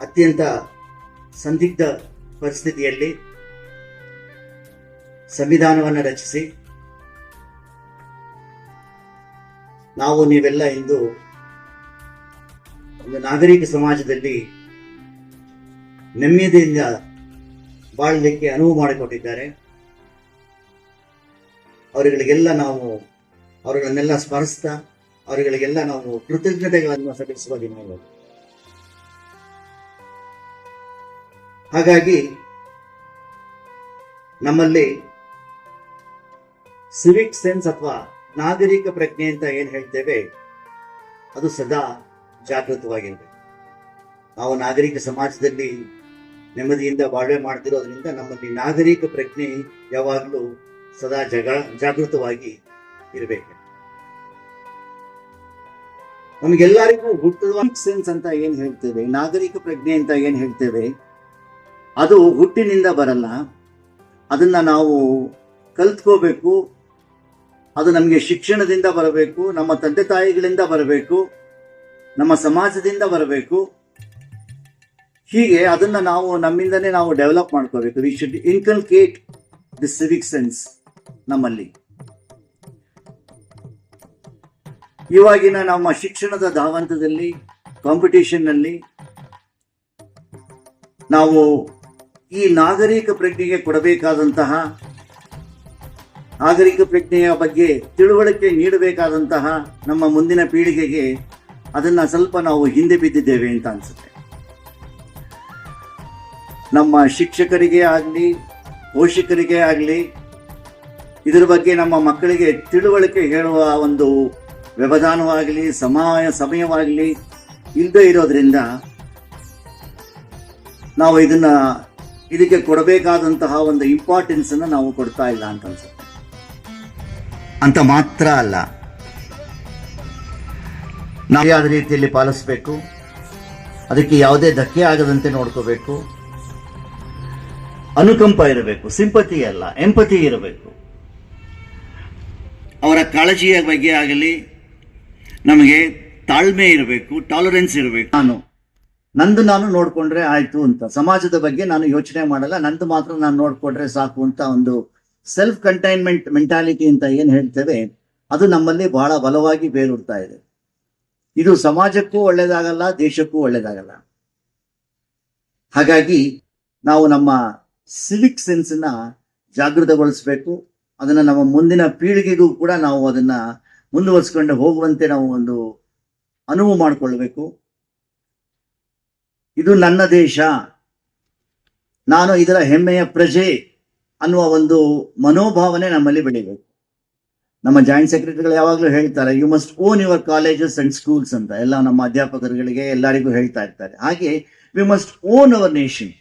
ಅತ್ಯಂತ ಸಂದಿಗ್ಧ ಪರಿಸ್ಥಿತಿಯಲ್ಲಿ ಸಂವಿಧಾನವನ್ನು ರಚಿಸಿ, ನಾವು ನೀವೆಲ್ಲ ಇಂದು ಒಂದು ನಾಗರಿಕ ಸಮಾಜದಲ್ಲಿ ನೆಮ್ಮದಿಯಿಂದ ಬಾಳಲಿಕ್ಕೆ ಅನುವು ಮಾಡಿಕೊಟ್ಟಿದ್ದಾರೆ. ಅವರುಗಳಿಗೆಲ್ಲ ನಾವು ಅವರುಗಳನ್ನೆಲ್ಲ ಸ್ಮರಿಸ್ತಾ, ಅವರುಗಳಿಗೆಲ್ಲ ನಾವು ಕೃತಜ್ಞತೆಗಳನ್ನು ಸಲ್ಲಿಸುವ ದಿನ ಹಾಗಾಗಿ ನಮ್ಮಲ್ಲಿ ಸಿವಿಕ್ ಸೆನ್ಸ್ ಅಥವಾ ನಾಗರಿಕ ಪ್ರಜ್ಞೆ ಅಂತ ಏನ್ ಹೇಳ್ತೇವೆ, ಅದು ಸದಾ ಜಾಗೃತವಾಗಿರ್ಬೇಕು. ನಾವು ನಾಗರಿಕ ಸಮಾಜದಲ್ಲಿ ನೆಮ್ಮದಿಯಿಂದ ಬಾಳ್ವೆ ಮಾಡ್ತಿರೋದ್ರಿಂದ ನಮ್ಮಲ್ಲಿ ನಾಗರಿಕ ಪ್ರಜ್ಞೆ ಯಾವಾಗಲೂ ಸದಾ ಜಗ, ಜಾಗೃತವಾಗಿ ಇರಬೇಕು. ನಮಗೆಲ್ಲರಿಗೂ ಹುಟ್ಟುವ ಸೆನ್ಸ್ ಅಂತ ಏನ್ ಹೇಳ್ತೇವೆ, ನಾಗರಿಕ ಪ್ರಜ್ಞೆ ಅಂತ ಏನ್ ಹೇಳ್ತೇವೆ ಅದು ಹುಟ್ಟಿನಿಂದ ಬರಲ್ಲ. ಅದನ್ನು ನಾವು ಕಲ್ತ್ಕೋಬೇಕು. ಅದು ನಮಗೆ ಶಿಕ್ಷಣದಿಂದ ಬರಬೇಕು, ನಮ್ಮ ತಂದೆ ತಾಯಿಗಳಿಂದ ಬರಬೇಕು, ನಮ್ಮ ಸಮಾಜದಿಂದ ಬರಬೇಕು. ಹೀಗೆ ಅದನ್ನು ನಾವು ನಮ್ಮಿಂದನೇ ನಾವು ಡೆವಲಪ್ ಮಾಡ್ಕೋಬೇಕು. We should inculcate the civic sense ನಮ್ಮಲ್ಲಿ. ಇವಾಗಿನ ನಮ್ಮ ಶಿಕ್ಷಣದ ಧಾವಂತದಲ್ಲಿ ಕಾಂಪಿಟೇಷನ್ನಲ್ಲಿ ನಾವು ಈ ನಾಗರಿಕ ಪ್ರಜ್ಞೆಗೆ ಕೊಡಬೇಕಾದಂತಹ, ನಾಗರಿಕ ಪ್ರಜ್ಞೆಯ ಬಗ್ಗೆ ತಿಳುವಳಿಕೆ ನೀಡಬೇಕಾದಂತಹ ನಮ್ಮ ಮುಂದಿನ ಪೀಳಿಗೆಗೆ ಅದನ್ನು ಸ್ವಲ್ಪ ನಾವು ಹಿಂದೆ ಬಿದ್ದಿದ್ದೇವೆ ಅಂತ ಅನ್ಸುತ್ತೆ. ನಮ್ಮ ಶಿಕ್ಷಕರಿಗೆ ಆಗಲಿ, ಪೋಷಕರಿಗೆ ಆಗಲಿ, ಇದರ ಬಗ್ಗೆ ನಮ್ಮ ಮಕ್ಕಳಿಗೆ ತಿಳುವಳಿಕೆ ಹೇಳುವ ಒಂದು ವ್ಯವಧಾನವಾಗಲಿ, ಸಮಯ, ಸಮಯವಾಗಲಿ ಇಲ್ಲದೇ ಇರೋದ್ರಿಂದ ನಾವು ಇದನ್ನ ಇದಕ್ಕೆ ಕೊಡಬೇಕಾದಂತಹ ಒಂದು ಇಂಪಾರ್ಟೆನ್ಸ್ ಅನ್ನು ನಾವು ಕೊಡ್ತಾ ಇಲ್ಲ ಅಂತ ಅನ್ಸುತ್ತೆ. ಅಂತ ಮಾತ್ರ ಅಲ್ಲ. ನಾವು ಯಾವ ರೀತಿಯಲ್ಲಿ ಪಾಲಿಸಬೇಕು? ಅದಕ್ಕೆ ಯಾವುದೇ ಧಕ್ಕೆ ಆಗದಂತೆ ನೋಡ್ಕೋಬೇಕು. ಅನುಕಂಪ ಇರಬೇಕು ಸಿಂಪತಿ ಅಲ್ಲ ಎಂಪತಿ ಇರಬೇಕು. ಅವರ ಕಾಳಜಿಯ ಬಗ್ಗೆ ಆಗಲಿ, ನಮಗೆ ತಾಳ್ಮೆ ಇರಬೇಕು ಟಾಲರೆನ್ಸ್ ಇರಬೇಕು. ನಾನು ನಂದು ನಾನು ನೋಡ್ಕೊಂಡ್ರೆ ಆಯ್ತು ಅಂತ. ಸಮಾಜದ ಬಗ್ಗೆ ನಾನು ಯೋಚನೆ ಮಾಡಲ್ಲ. ನಂದು ಮಾತ್ರ ನಾನು ನೋಡ್ಕೊಂಡ್ರೆ ಸಾಕು ಅಂತ ಒಂದು ಸೆಲ್ಫ್ ಕಂಟೈನ್ಮೆಂಟ್ ಮೆಂಟಾಲಿಟಿ ಅಂತ ಏನ್ ಹೇಳ್ತೇವೆ, ಅದು ನಮ್ಮಲ್ಲಿ ಬಹಳ ಬಲವಾಗಿ ಬೇರೂರ್ತಾ ಇದೆ. ಇದು ಸಮಾಜಕ್ಕೂ ಒಳ್ಳೇದಾಗಲ್ಲ, ದೇಶಕ್ಕೂ ಒಳ್ಳೇದಾಗಲ್ಲ. ಹಾಗಾಗಿ ನಾವು ನಮ್ಮ ಸಿವಿಕ್ ಸೆನ್ಸ್ನ ಜಾಗೃತಗೊಳಿಸಬೇಕು. ಅದನ್ನ ನಮ್ಮ ಮುಂದಿನ ಪೀಳಿಗೆಗೂ ಕೂಡ ನಾವು ಅದನ್ನ ಮುಂದುವರಿಸ್ಕೊಂಡು ಹೋಗುವಂತೆ ನಾವು ಒಂದು ಅನುವು ಮಾಡಿಕೊಳ್ಬೇಕು. ಇದು ನನ್ನ ದೇಶ. ನಾನು ಇದರ ಹೆಮ್ಮೆಯ ಪ್ರಜೆ ಅನ್ನುವ ಒಂದು ಮನೋಭಾವನೆ ನಮ್ಮಲ್ಲಿ ಬೆಳಿಬೇಕು ನಮ್ಮ ಜಾಯಿಂಟ್ ಸೆಕ್ರೆಟರಿಗಳು ಯಾವಾಗಲೂ ಹೇಳ್ತಾರೆ you must own your colleges and schools ಅಂತ. ಎಲ್ಲ ನಮ್ಮ ಅಧ್ಯಾಪಕರುಗಳಿಗೆ ಎಲ್ಲರಿಗೂ ಹೇಳ್ತಾ ಇರ್ತಾರೆ. ಹಾಗೆ we must own our nation